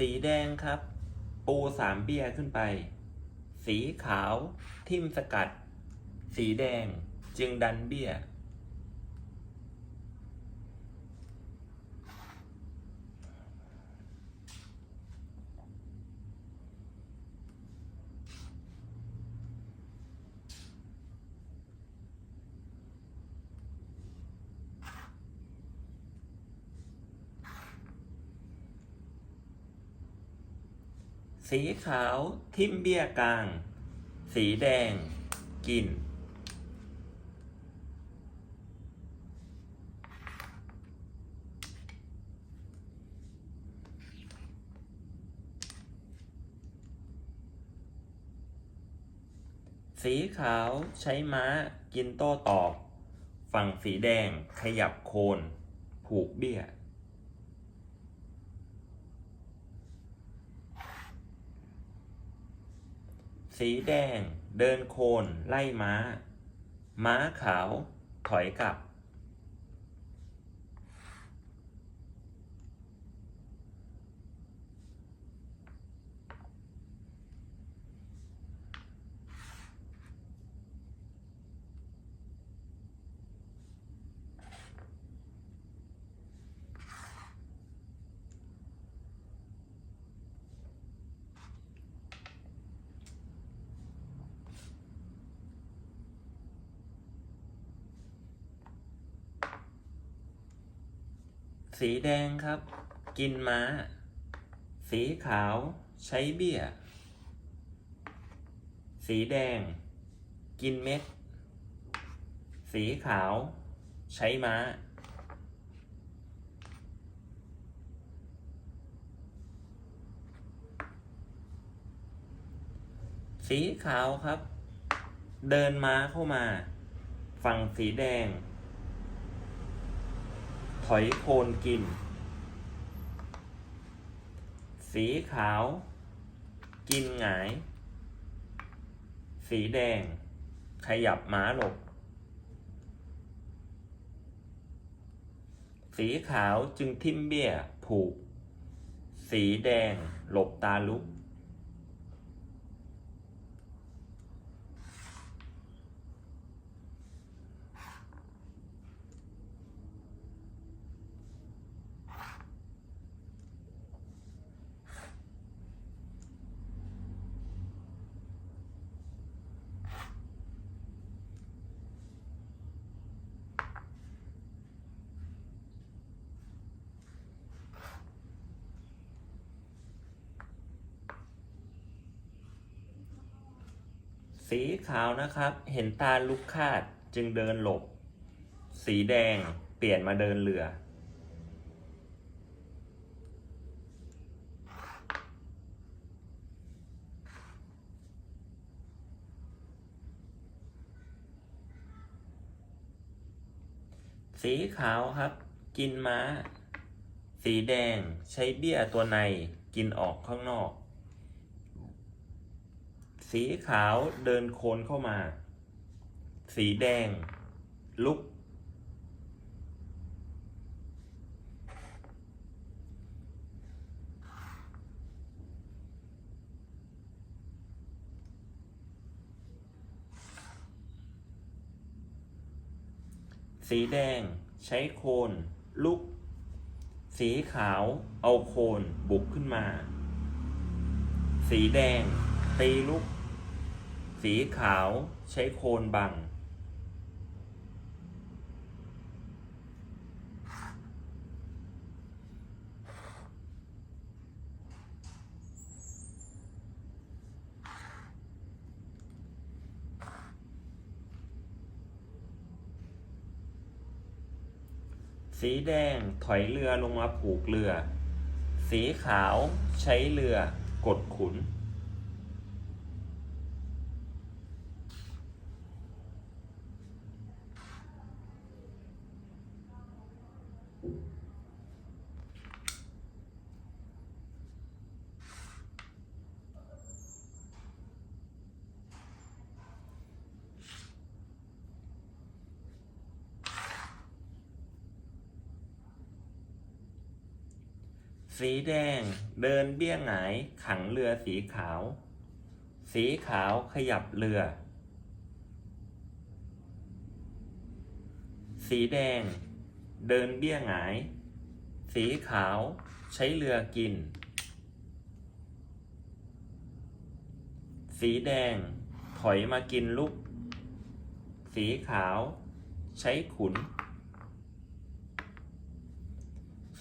สีแดงครับ ปูสามเบี้ยขึ้นไป สีขาวทิมสกัด สีแดงจึงดันเบี้ย สีขาวทิมเบี้ยกลาง สีแดง กิน สีขาวใช้ม้ากินโต้ตอบ ฝั่งสีแดงขยับโคน ผูกเบี้ย สีแดง เดินโคน ไล่ม้า ม้าขาว ถอยกลับ สีแดงครับ กินม้า สีขาวใช้เบี้ย สีแดง กินเม็ด สีขาว ใช้ม้า สีขาวครับ เดินม้าเข้ามา ฝั่งสีแดง อยโคนกิน สีขาว กินหงาย สีแดง ขยับหมาหลบ สีขาวจึงทิ่มเบี้ย ผูก สีแดง หลบตาลุก สีขาวนะครับ เห็นตาลุกคาดจึงเดินหลบ สีแดงเปลี่ยนมาเดินเรือ สีขาวครับ กินม้า สีแดงใช้เบี้ยตัวในกินออกข้างนอก สีขาวเดินโคนเข้ามา สีแดง ลุก สีแดงใช้โคนลุก สีขาวเอาโคนบุกขึ้นมา สีแดงตีลุก สีขาวใช้โคนบัง สีแดงถอยเรือลงมาผูกเรือ สีขาวใช้เรือกดขุน สีแดง เดินเบี้ยหงายขังเรือสีขาว สีขาวขยับเรือ สีแดง เดินเบี้ยหงาย สีขาวใช้เรือกิน สีแดง ถอยมากินลูก สีขาว ใช้ขุน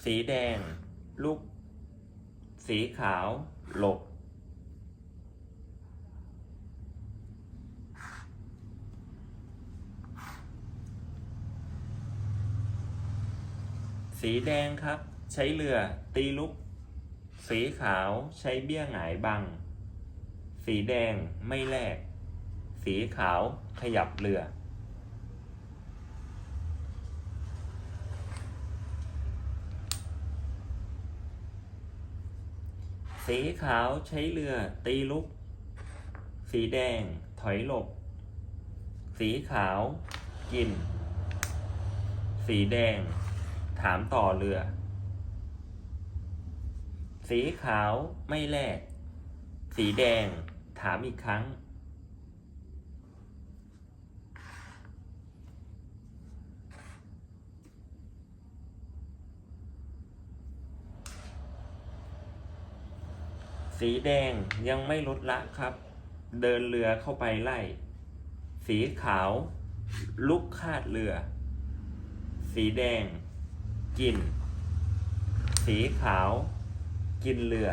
สีแดง ลุกสีขาว หลบ สีแดงครับ ใช้เรือตีลุก สีขาวใช้เบี้ยหงายบัง สีแดงไม่แลก สีขาวขยับเรือ สีขาวใช้เรือ ตีลุก สีแดง ถอยหลบ สีขาว กิน สีแดง ถามต่อเรือ สีขาวไม่แลกสีแดง ถามอีกครั้ง สีแดงยังไม่ลดละครับ เดินเรือเข้าไปไล่ สีขาว ลุกคาดเรือ สีแดง กิน สีขาว กินเรือ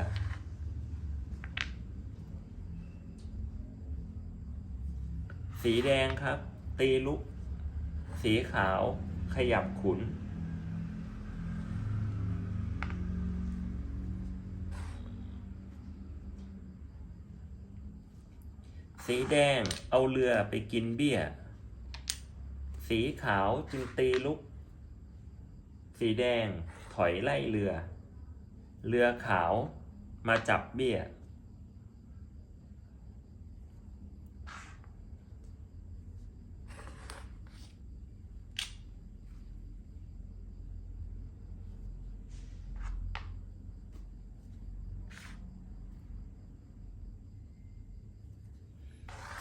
สีแดงครับ ตีลุก สีขาว ขยับขุน สีแดงเอาเรือไปกินเบี้ย สีขาวจึงตีลุก สีแดงถอยไล่เรือ เรือขาวมาจับเบี้ย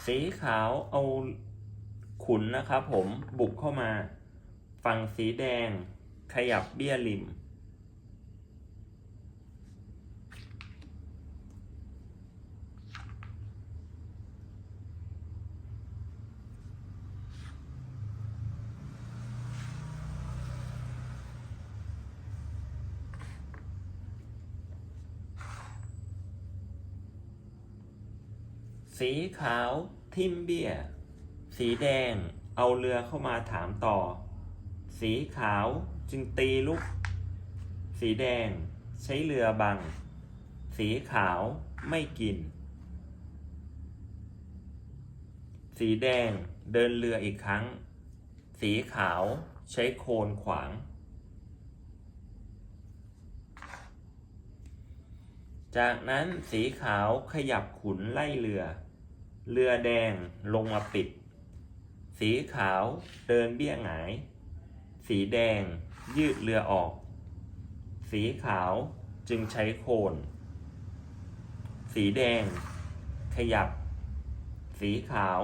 สีขาวเอาขุนนะครับผมบุกเข้ามา ฝั่งสีแดงขยับเบี้ยริม สีขาวทิมเบียสีแดงเอาเรือเข้ามาถามต่อ สีขาวจึงตีลุก สีแดงใช้เรือบัง สีขาวไม่กิน สีแดงเดินเรืออีกครั้ง สีขาวใช้โคนขวาง จากนั้นสีขาวขยับขุนไล่เรือ เรือแดงลงมาปิด สีขาวเดินเบี้ยหงาย สีแดงยืดเรือออก สีขาวจึงใช้โคน สีแดง ขยับ สีขาว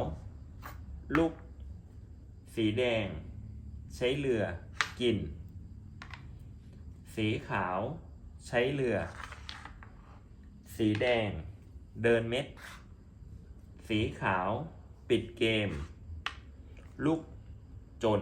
ลุก สีแดง ใช้เรือ กิน สีขาว ใช้เรือ สีแดง เดินเม็ด สีขาว ปิดเกม ลูกจน